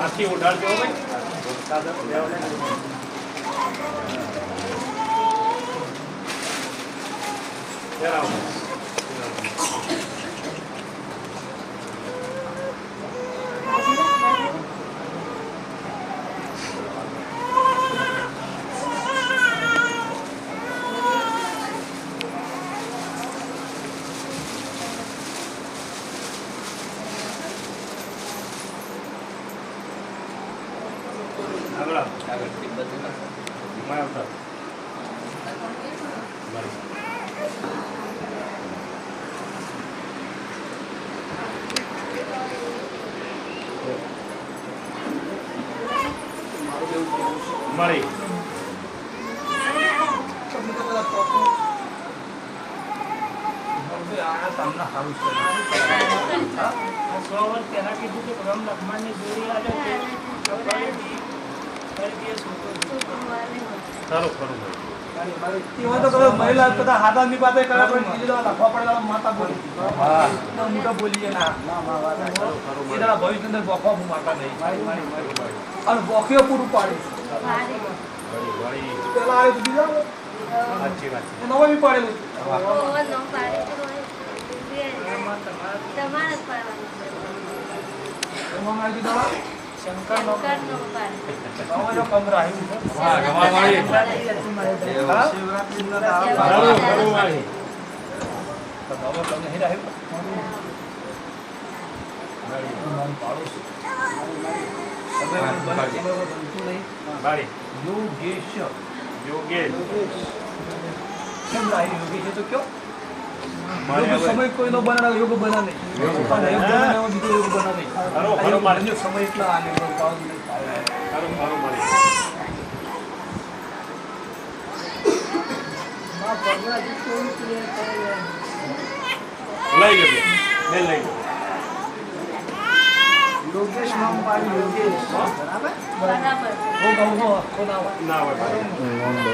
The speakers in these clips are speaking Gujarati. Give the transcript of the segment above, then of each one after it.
Aquí un. આખી સારું છે ભાઈ ચાદર લેવલે. ફેરાવો. આગળ આવો. ધીમા આવતા. જોડી મળી સારું ખરું ભાઈ. તો કદાચ મહિલા કદાચ હાથાની પાસે કરે પણ બીજી દવા લખવા પડે માતા બોલી. તો મોટા બોલીએ ના એ ભવિષ્ય અંદર બોખવા હું માતા નહીં. અને બોખીઓ પૂરું પાડીશ પેલા તો બીજા છે. બી પાડેલું તમારે શંકર નો યોગેશ યોગેશ. કેમ રાખ્યું યોગેશ તો કયો? સમય કોઈનો બનાવે યોગ બના નહીં યોગ બનાવે. બીજો યોગ બના નહીં સમય એટલા આને પાડો પાડો. સારું ખરું મળી લઈ જજો ને લઈ જજો યોગેશ નામ પાડ્યું યોગેશ બરાબર બરાબર હો ગાઉં હો હો ના હોય. ના હોય ભાઈ અને દો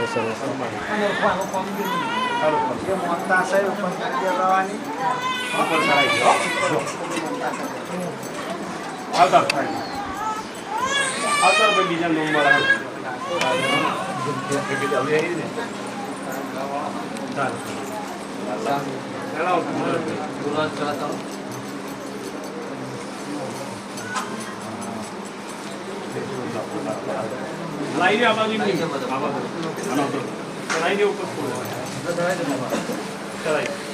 આવતા આવતા ભાઈ બીજા નંબર આવે ચાલો ચલાવો લાઈ દે આ બાજુ નહીં. આ બાજુ. આનો તો. ચલાઈ દે ઉપર થોડું. ચલાઈ.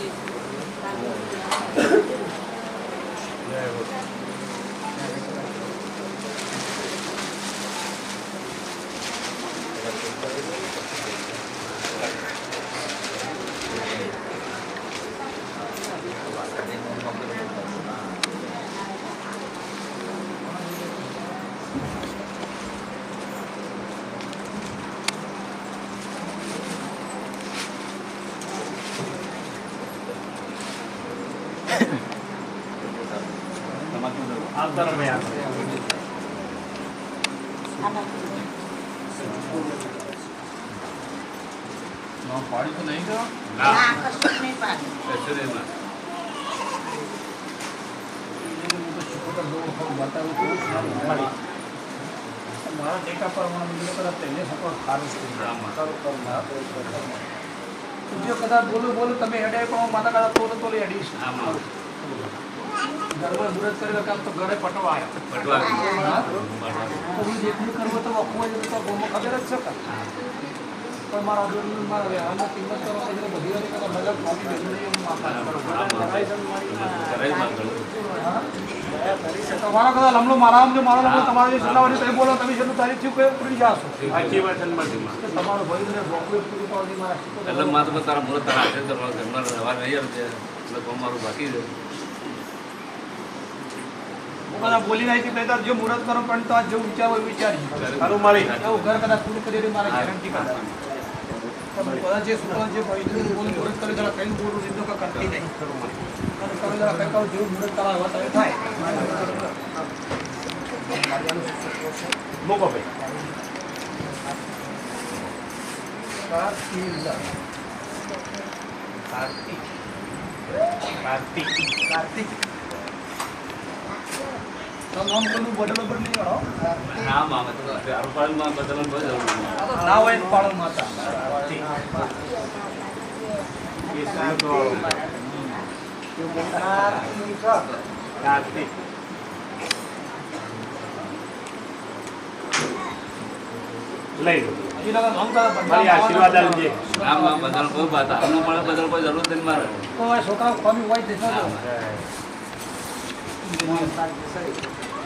આવતા તો નહીં આવતા. નામ પાડ્યું તો નહીં કરો મારા ટેકા પ્રમાણે કદાચ તેને સપોર્ટ સારું છે કરું તો બીજો કદાચ બોલું બોલું તમે હેડે પણ માતા કદાચ તો લઈ હેડીશ ઘરમાં મુરત કરેલો કામ તો ઘરે પટવા આવ્યો તો હું જેટલું કરવું તો વખવું હોય તો ગોમાં ખબર જ છે પણ મારા જોડે મારા વ્યવહારમાં કિંમત કરવા એટલે બધી વાર કદાચ મતલબ કોપી બેસી હું માફા કરું. હા? તમારા કદાચ લમણો મારા આમ જો મારો લમણો તમારા જે સલાહવાની તમે બોલો તમે જેટલું તારીખ થયું કે ઉડી જાશો. સાચી વાત તમારો ભાઈ મને ડોક્યુમેન્ટ પૂરું પાડી મારા. એટલે મારે તારા મુહૂર્ત તારા હાથે ઘરમાં રહેવા નહીં આવશે એટલે મારું બાકી છે. હું આ બોલી નાખી કે તો જો મુહૂર્ત કરો પણ તો આ જેવું વિચારો એવું વિચારી સારું મારી એવું ઘર કદાચ પૂરું કરી મારા મારે ગેરંટી કરતા જે છોકરા જે ભાઈ બોલું મુહૂર્ત કરે જરા કઈ બોલું સીધું કે કરતી નહીં. તમે જરા કઈ કહો જેવું મુહૂર્ત કરાવો તમે થાય. મૂકો ભાઈ. કાર્તિક. કાર્તિક. કાર્તિક. બદલવાનું કોઈ લઈ પણ મારી આશીર્વાદ આપજે. આમાં બદલ કોઈ વાત આનું પણ બદલ કોઈ જરૂર નથી મારે. તો આ છોકરાઓ ખોમી હોય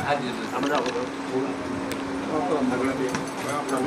તે હા. ચાલો. આ જ રીતે. આપણે